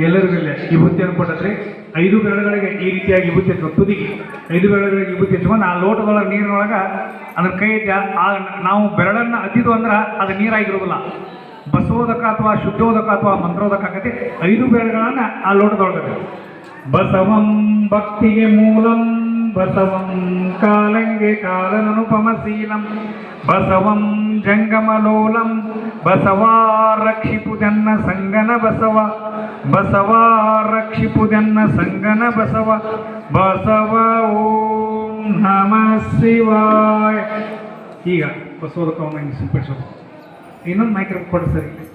ಎಲ್ಲರಿಗೂ ಇಲ್ಲ ವಿಭೂತಿಯನ್ನು ಕೊಟ್ಟದ್ರಿ ಐದು ಬೆರಳುಗಳಿಗೆ ಈ ರೀತಿಯಾಗಿ ವಿಭೂತಿ ಹಚ್ಬೇಕು ತುದಿಗೆ ಐದು ಬೆರಳುಗಳಿಗೆ ವಿಭೂತಿ ಹಚ್ಕೊಂಡು ಆ ಲೋಟದೊಳಗೆ ನೀರಿನೊಳಗೆ ಅದ್ರ ಕೈ ಆ ನಾವು ಬೆರಳನ್ನು ಅದ್ದಿದ್ದು ಅಂದ್ರೆ ಅದು ನೀರಾಗಿರೋದಿಲ್ಲ ಬಸವೋದಕ ಅಥವಾ ಶುದ್ಧೋದಕ ಅಥವಾ ಮಂತ್ರೋದಕ ಆಗತ್ತೆ. ಐದು ಬೆರಳುಗಳನ್ನು ಆ ಲೋಟದೊಳಗೆ ಬಸವಂ ಭಕ್ತಿಗೆ ಮೂಲಂ ಬಸವಂ ಕಾಲಂಗೆ ಕಾಲನನುಪಮಶೀಲಂ ಬಸವಂ ಜಂಗಮಲೋಲಂ, ಬಸವಾ ರಕ್ಷಿಪುದನ್ನ ಸಂಗನ ಬಸವ, ಬಸವಾ ರಕ್ಷಿಪುದನ್ನ ಸಂಗನ ಬಸವ ಬಸವ ಓಂ ನಮ ಶಿವಾಯ. ಈಗ ಬಸವರ ಕವನ ಸಿಂಪಡಿಸೋದು. ಇನ್ನೊಂದು ಮೈಕ್ರೋ ಕೊಡು ಸರಿ